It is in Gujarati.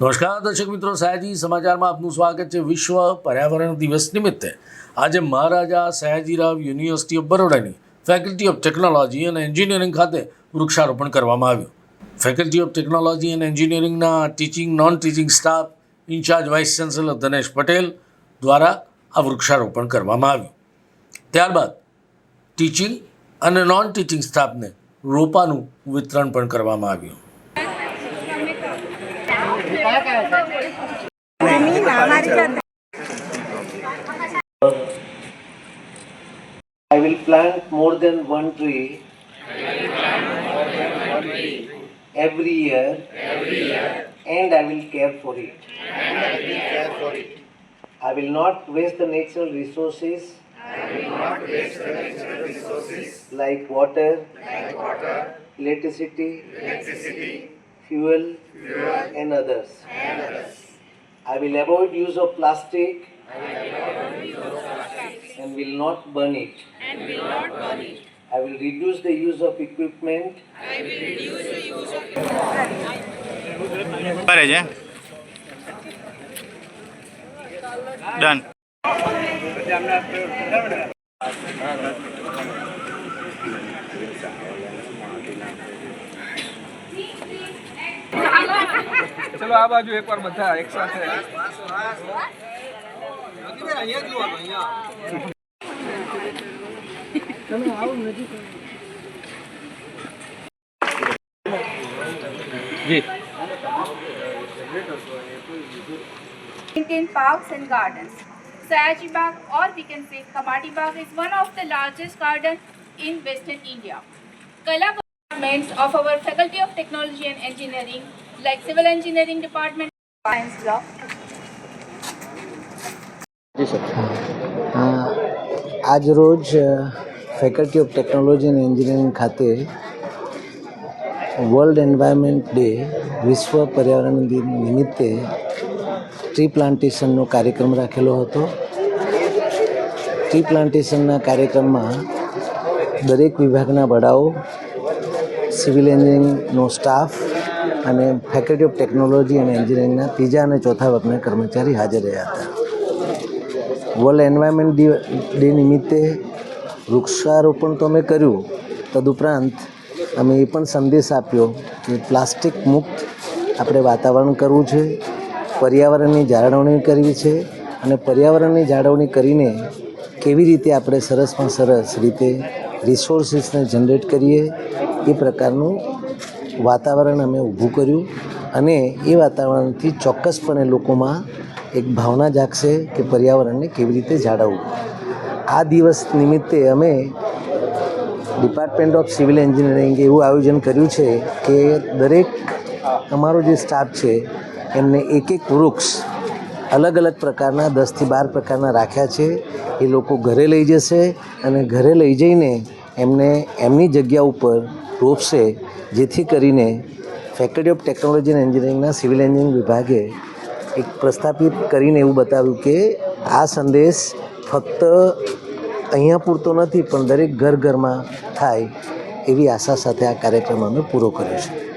નમસ્કાર, દર્શક મિત્રો. સયાજી સમાચારમાં આપનું સ્વાગત છે વિશ્વ પર્યાવરણ દિવસ નિમિત્તે. આજે મહારાજા સયાજીરાવ યુનિવર્સિટી ઓફ બરોડાની ફેકલ્ટી ઓફ ટેકનોલોજી અને એન્જિનિયરિંગ ખાતે વૃક્ષારોપણ કરવામાં આવ્યું. ફેકલ્ટી ઓફ ટેકનોલોજી અને એન્જિનિયરિંગના teaching non teaching staff incharge vice chancellor Dhanesh Patel દ્વારા આ વૃક્ષારોપણ કરવામાં આવ્યું. ત્યારબાદ ટીચિંગ અને નોન ટીચિંગ સ્ટાફને રોપાનું વિતરણ પણ કરવામાં આવ્યું. I will plant more than one tree. Every year, and I will care for it. I will not waste the natural resources. I will not waste the resources like water, like water, electricity, electricity, fuel, fuel and others. And others. I will avoid use of plastic. And will not burn it. And will not burn it. I will reduce the use of equipment. I will reduce the use of equipment. Eh? Done. ચલો આ બાજુ એકવાર બધા એક સાથે maintain parks and gardens. Sayaji Bagh or we can say Kamati Bagh is one of the largest gardens in western India. Kala departments of our Faculty of Technology and Engineering like Civil Engineering Department, Science Block. આજ રોજ ફેકલ્ટી ઓફ ટેકનોલોજી અને એન્જિનિયરિંગ ખાતે વર્લ્ડ એન્વાયરમેન્ટ ડે વિશ્વ પર્યાવરણ દિન નિમિત્તે ટ્રી પ્લાન્ટેશનનો કાર્યક્રમ રાખેલો હતો. ટ્રી પ્લાન્ટેશનના કાર્યક્રમમાં દરેક વિભાગના વડાઓ સિવિલ એન્જિનિયરિંગનો સ્ટાફ અને ફેકલ્ટી ઓફ ટેકનોલોજી અને એન્જિનિયરિંગના ત્રીજા અને ચોથા વર્ગના કર્મચારી હાજર રહ્યા હતા. વર્લ્ડ એન્વાયરમેન્ટ ડે નિમિત્તે વૃક્ષારોપણ તો અમે કર્યું. તદુપરાંત અમે એ પણ સંદેશ આપ્યો કે પ્લાસ્ટિક મુક્ત આપણે વાતાવરણ કરવું છે, પર્યાવરણની જાળવણી કરવી છે અને પર્યાવરણની જાળવણી કરીને કેવી રીતે આપણે સરસમાં સરસ રીતે રિસોર્સિસને જનરેટ કરીએ એ પ્રકારનું વાતાવરણ અમે ઊભું કર્યું અને એ વાતાવરણથી ચોક્કસપણે લોકોમાં એક ભાવના જાગશે કે પર્યાવરણને કેવી રીતે જાળવવું. આ દિવસ નિમિત્તે અમે ડિપાર્ટમેન્ટ ઓફ સિવિલ એન્જિનિયરિંગે એવું આયોજન કર્યું છે કે દરેક અમારો જે સ્ટાફ છે, એમને એક એક વૃક્ષ અલગ અલગ પ્રકારના દસથી બાર પ્રકારના રાખ્યા છે. એ લોકો ઘરે લઈ જશે અને ઘરે લઈ જઈને એમને એમની જગ્યા ઉપર રોપશે જેથી કરીને ફેકલ્ટી ઓફ ટેકનોલોજી એન્ડ એન્જિનિયરિંગના સિવિલ એન્જિનિયરિંગ વિભાગે એક પ્રસ્થાપિત કરીને એવું બતાવ્યું કે આ સંદેશ ફક્ત અહીંયા પૂરતો નથી પણ દરેક ઘર ઘરમાં થાય એવી આશા સાથે આ કાર્યક્રમ અમે પૂરો કર્યો છે